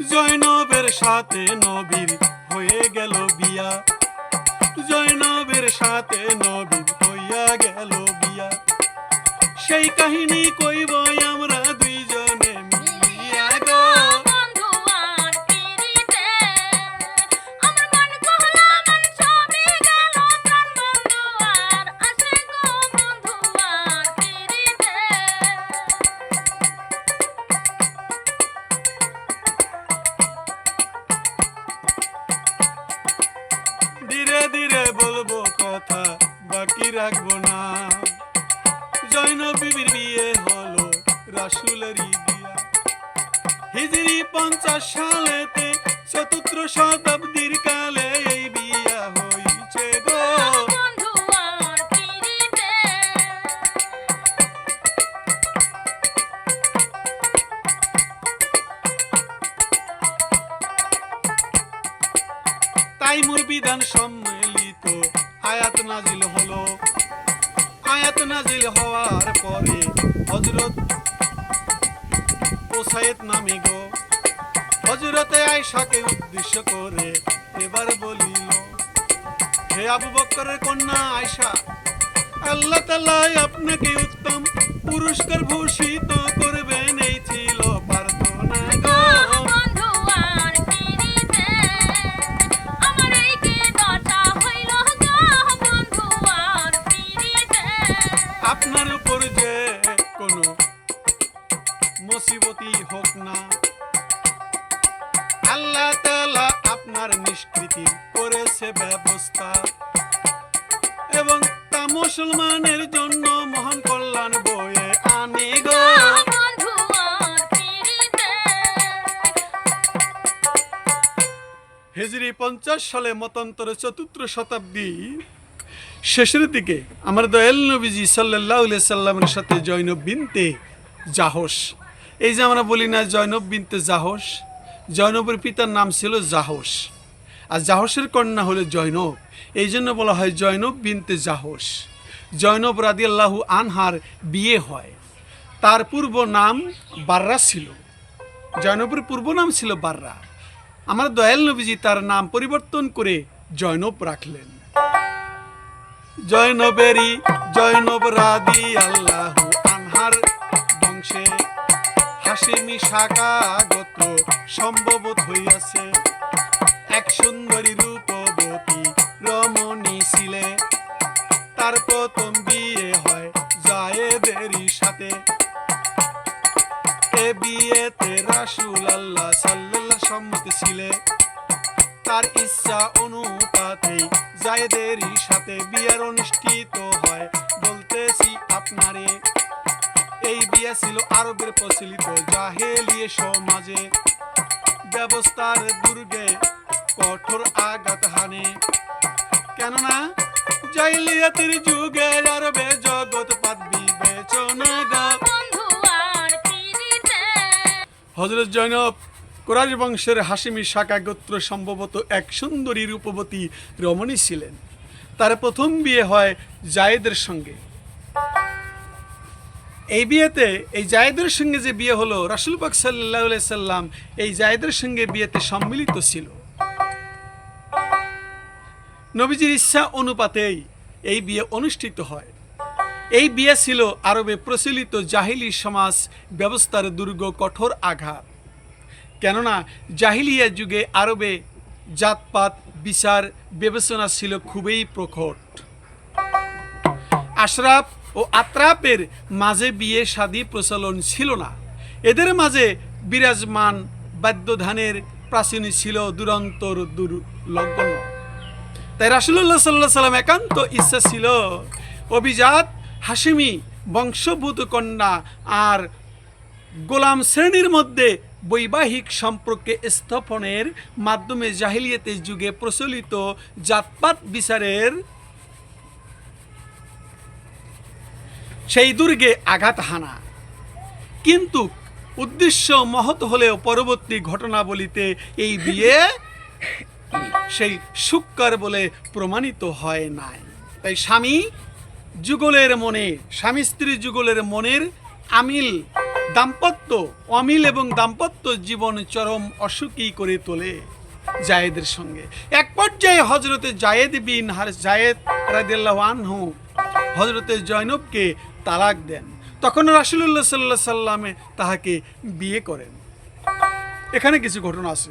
জয়নবের সাথে নবীর হয়ে গেল বিয়া। জৈনবের সাথে নবীর হইয়া গেল বিয়া। সেই কাহিনী কইব আমরা নামে গো। হজরতে আয়সাকে উদ্দেশ্য করে এবার বলিল হে আবু বক্করের কন্যা আয়সা আল্লাহ তাআলা আপনাকে উত্তম পুরস্কার ভূষিত করবেন এই ছিল প্রার্থনা আপনার উপর যে কোনো মুসিবতই হোক না। আল্লাহ আপনার নিষ্কৃতি করেছে ব্যবস্থা। এবং তা মুসলমানের জন্য মহান কল্যাণ বয়ে আনে গো। হিজরি পঞ্চাশ সালে মতান্তর চতুর্থ শতাব্দী শেষের দিকে আমার দয়াল নবীজি সাল্লাহ সাল্লামের সাথে জৈনব বিনতে জাহস এই যে আমরা বলি না জৈনব বিনতে জাহস জৈনবের পিতার নাম ছিল জাহস আর জাহসের কন্যা হলো জৈনব এই জন্য বলা হয় জৈনব বিনতে জাহস জৈনব রাদিয়াল্লাহু আনহার বিয়ে হয়। তার পূর্ব নাম বাররা ছিল। জৈনবের পূর্ব নাম ছিল বাররা। আমার দয়াল নবীজি তার নাম পরিবর্তন করে জয়নব রাখলেন। জয়নবেরই জয়নব রাদি আল্লাহ আনহার বংশে হাসিমি শাখা গোত্র সম্ভবত হইয়াছে। এক সুন্দরী রূপবতী রমণী ছিলে। তার প্রথম বিয়ে হয় জায়েদেরই সাথে। এ বিয়েতে রাসূল আল্লাহ সাল্লাল্লাহ সম্মতি ছিলে। তার ইচ্ছা অনুপাতে জায়েদেরই সাথে বিয়ের অনুষ্ঠিত হয়। বলতেছি আপনারে ছিল আরবের প্রচলিত জাহেলিয়ে সমাজে। ব্যবস্থার দুর্গে কঠোর আঘাত হানে। কেননা জাহিলিয়াতের যুগে আরবে জগৎ পাত বিবেচনা হজরত জৈনব কোরআশ বংশের হাসিমি শাখা গোত্র সম্ভবত এক সুন্দরী রূপবতী রমণী ছিলেন। তার প্রথম বিয়ে হয় জায়েদের সঙ্গে। এই বিয়েতে, এই জায়েদের সঙ্গে যে বিয়ে হলো, রাসুল পাক সাল্লাহ সাল্লাম এই জায়েদের সঙ্গে বিয়েতে সম্মিলিত ছিল। নবীজির ইচ্ছা অনুপাতেই এই বিয়ে অনুষ্ঠিত হয়। এই বিয়ে ছিল আরবে প্রচলিত জাহিলি সমাজ ব্যবস্থার দুর্গ কঠোর আঘাত। কেননা, জাহিলিয়া যুগে আরবে জাতপাত, বিচার, বিবেচনা ছিল খুবই প্রখট আশরাফ ও আত্রাপের মাঝে বিয়ে শাদী প্রচলন ছিল না। এদের মাঝে বিরাজমান বাদ্যধানের প্রাচীন ছিল দুরন্তর দুর্লগ্ন তাই রাসুল্লাহ সাল্লাহ সাল্লাম একান্ত ইচ্ছা ছিল অভিজাত হাসিমি বংশভূত কন্যা আর গোলাম শ্রেণির মধ্যে বৈবাহিক সম্পর্কে স্থাপনের মাধ্যমে জাহিলিয়াতের যুগে প্রচলিত জাতপাত বিচারের সেই দুর্গে আঘাত হানা। কিন্তু উদ্দেশ্য মহৎ হলেও পরবর্তী ঘটনাবলিতে এই বিয়ে সেই সুক্কার বলে প্রমাণিত হয় নাই। তাই স্বামী যুগলের মনে, স্বামী স্ত্রী যুগলের মনের আমিল, দাম্পত্য, অমিল এবং দাম্পত্য জীবন চরম অসুখী করে তোলে জায়েদের সঙ্গে। এক পর্যায়ে হজরতে জায়েদ বিন হার জায়েদ রাদিয়াল্লাহু আনহু হজরতে জয়নবকে তালাক দেন। তখন রাসূলুল্লাহ সাল্লাহ সাল্লামে তাহাকে বিয়ে করেন। এখানে কিছু ঘটনা আছে।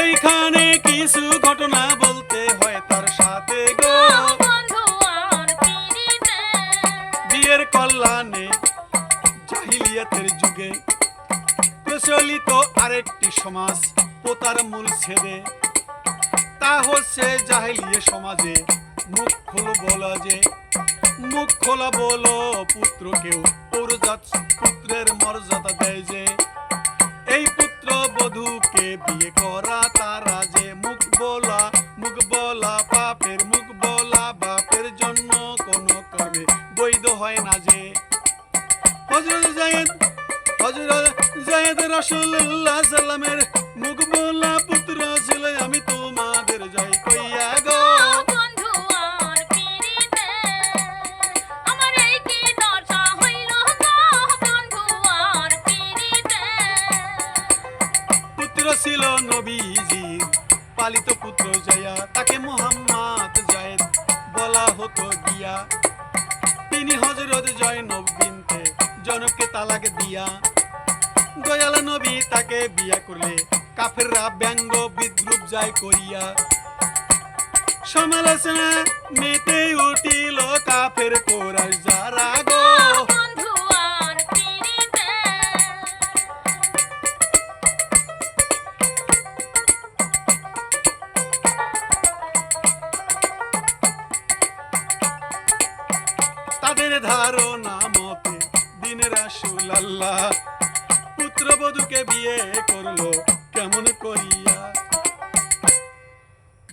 এইখানে কিছু ঘটনা বলতে হয় তার সাথে গো। বিয়ের কল্যাণে জাহিলিয়াতের যুগে প্রচলিত আরেকটি সমাজ। পোতার মূল ছেড়ে তা হচ্ছে জাহেলিয়ে সমাজে মুখ খোলো বলা যে, মুখ খোলা বলো পুত্রকেও পৌরজাত কাফেররা ব্যঙ্গ বিদ্রুপ যায় করিয়া। সমালোচনা মেতে উঠিল কাফের কোরাস যারা গো। তাদের ধারণা মতে দিনের রাসুল আল্লাহ পুত্রবধূকে বিয়ে করল। কেমন করিয়া?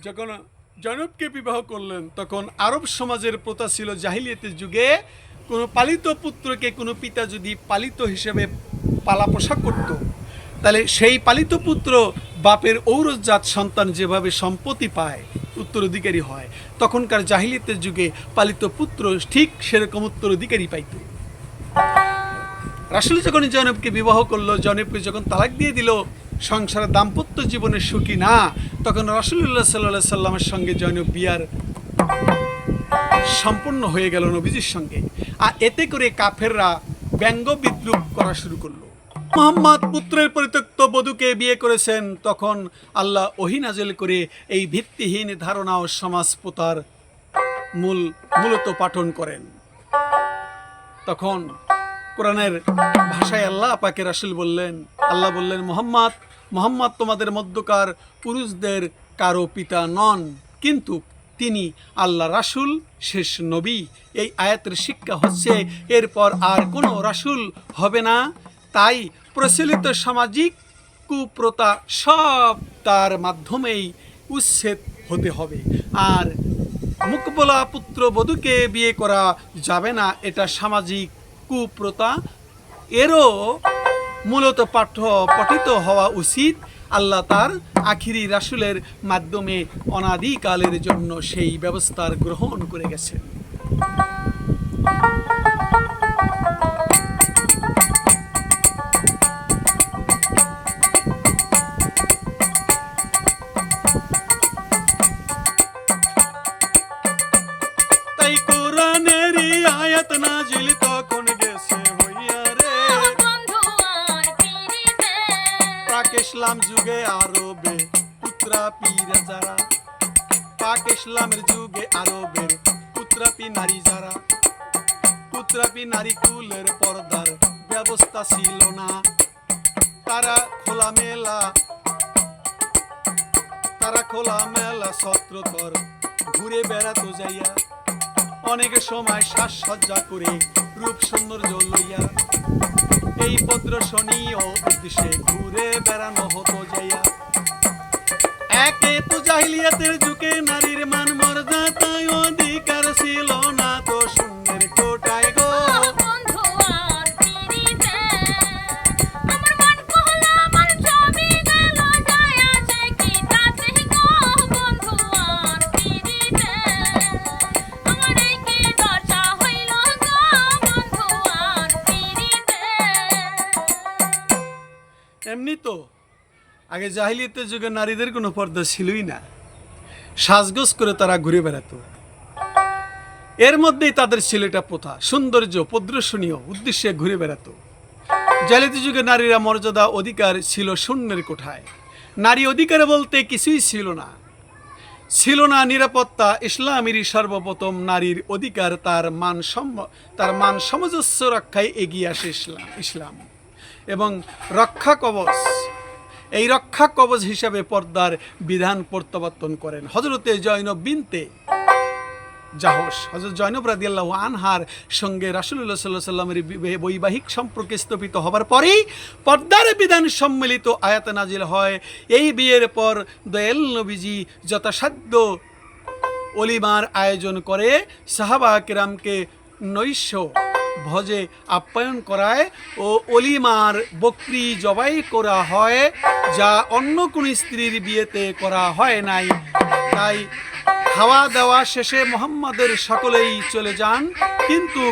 যখন জনবকে বিবাহ করলেন, তখন আরব সমাজের প্রথা ছিল জাহিলিয়াতের যুগে কোনো পালিত পুত্রকে কোনো পিতা যদি পালিত হিসেবে পালা পোষা করত, তাহলে সেই পালিত পুত্র বাপের ঔরজাত সন্তান যেভাবে সম্পত্তি পায়, উত্তরাধিকারী হয়, তখনকার জাহিলিয়াতের যুগে পালিত পুত্র ঠিক সেরকম উত্তরাধিকারী পাইত। রাসুল যখন জনবকে বিবাহ করল জনবকে যখন তালাক দিয়ে দিল সংসারে দাম্পত্য জীবনে সুখী না, তখন রাসুল্লাহ সাল্লাহ সাল্লামের সঙ্গে জনব বিয়ার সম্পূর্ণ হয়ে গেল নবীজির সঙ্গে। আর এতে করে কাফেররা ব্যঙ্গ বিদ্রুপ করা শুরু করল। মোহাম্মদ পুত্রের পরিত্যক্ত বধূকে বিয়ে করেছেন, তখন আল্লাহ ওহি নাজেল করে এই ভিত্তিহীন ধারণা ও সমাজ পোতার মূল, মূলত পাঠন করেন। তখন কোরআনের ভাষায় আল্লাহ পাকে রাসুল বললেন, আল্লাহ বললেন, মোহাম্মদ মোহাম্মদ তোমাদের মধ্যকার পুরুষদের কারও পিতা নন, কিন্তু তিনি আল্লাহ রাসুল, শেষ নবী। এই আয়াতের শিক্ষা হচ্ছে, এরপর আর কোনো রাসুল হবে না। তাই প্রচলিত সামাজিক কুপ্রতা সব তার মাধ্যমেই উচ্ছেদ হতে হবে। আর মুকবলা পুত্র বধূকে বিয়ে করা যাবে না, এটা সামাজিক কুপ্রতা এরও মূলত পাঠ্য পঠিত হওয়া উচিত। আল্লাহ তার আখিরি রাসুলের মাধ্যমে অনাদিকালের জন্য সেই ব্যবস্থার গ্রহণ করে গেছেন। পাক ইসলাম যুগে আরবে, পুত্রা পীর যারা। পাক ইসলামের যুগে আরবের পুত্রাপি নারী যারা। পুত্রাপি নারী কুলের পর্দার ব্যবস্থা ছিল না। তারা খোলা মেলা তারা খোলা মেলা সত্রতর ঘুরে বেড়াতো যাইয়া। অনেক সময় সাজসজ্জা করে রূপ সৌন্দর্য লইয়া। এই প্রদর্শনীয় উদ্দেশ্যে ঘুরে বেড়ানো হতো যাইয়া। একে তো জাহিলিয়াতের যুগে নারীর মান মর্যাদায় অধিকার ছিল না তো শূন্যের আগে জাহিলিয়াতের যুগে নারীদের কোনো পর্দা ছিলই না। সাজগোজ করে তারা ঘুরে বেড়াতো। এর মধ্যেই তাদের ছিল এটা প্রথা, সৌন্দর্য, প্রদর্শনীয় উদ্দেশ্যে ঘুরে বেড়াতো। জালিয়াতি যুগে নারীরা মর্যাদা, অধিকার ছিল শূন্যের কোঠায়। নারী অধিকার বলতে কিছুই ছিল না। ছিল না নিরাপত্তা, ইসলামেরই সর্বপ্রথম নারীর অধিকার, তার মান সম- তার মান সামঞ্জস্য রক্ষায় এগিয়ে আসে ইসলাম ইসলাম এবং রক্ষা কবচ। এই রক্ষা কবচ হিসাবে পর্দার বিধান প্রত্যাবর্তন করেন। হজরতে জৈনব বিনতে জাহস হজরত জৈনব রাদিয়াল্লাহু আনহার সঙ্গে রাসূলুল্লাহ সাল্লাহ সাল্লামের বৈবাহিক সম্পর্কে স্থাপিত হবার পরেই পর্দার বিধান সম্মিলিত আয়াত নাজিল হয়। এই বিয়ের পর দয়াল নবীজি যথাসাধ্য অলিমার আয়োজন করে সাহাবা কিরামকে নৈশ ভজে আপ্যায়ন করায় ও অলিমার বকরি জবাই করা হয়, যা অন্য কোন স্ত্রীর বিয়েতে করা হয় নাই। তাই খাওয়া দাওয়া শেষে মোহাম্মদের সকলেই চলে যান, কিন্তু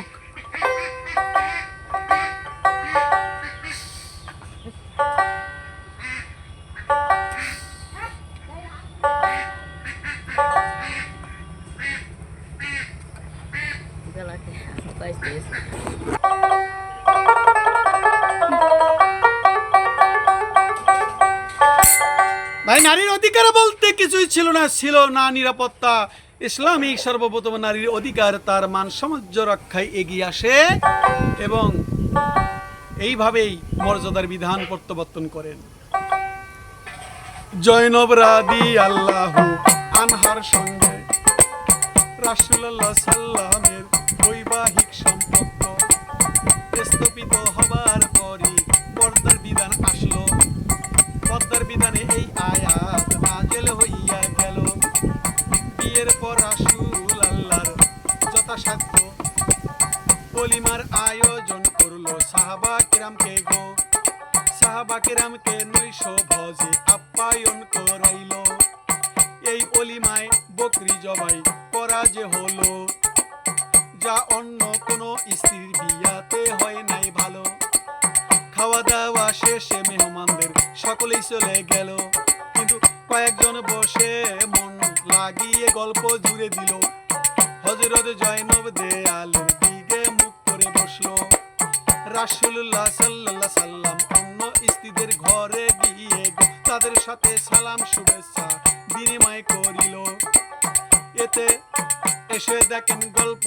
ভাই, নারীর অধিকার বলতে কিছুই ছিল না ছিল না নিরাপত্তা। ইসলামিক সর্বপ্রথম নারীর অধিকার তার মান সামঞ্জস্য রক্ষায় এগিয়ে আসে এবং এইভাবেই মর্যাদার বিধান প্রত্যাবর্তন করেন। রাদি আল্লাহ আনহার সঙ্গে রাসূলুল্লাহ সাল্লামের এই অলিমায় বকরি জবাই করা যে হলো। যা অন্য কোনো স্ত্রীর বিয়াতে হয় নাই ভালো। খাওয়া দাওয়া শেষে মেহমানদের সকলেই চলে গেল। কিন্তু কয়েকজন বসে মন লাগিয়ে গল্প জুড়ে দিল। হজরত জয়নব দেয়ালের দিকে মুখ করে বসল। রাসূলুল্লাহ সাল্লাল্লাহু সাল্লাম অন্য স্ত্রীদের ঘরে গিয়ে তাদের সাথে সালাম, শুভেচ্ছা এসে দেখেন গল্প,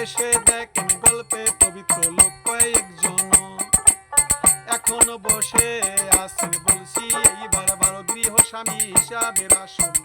এসে দেখেন গল্পে পবিত্র লোক কয়েকজন। এখনও বসে আছে বলছি, এইবার বারো গৃহ স্বামী হিসাবে রাসুল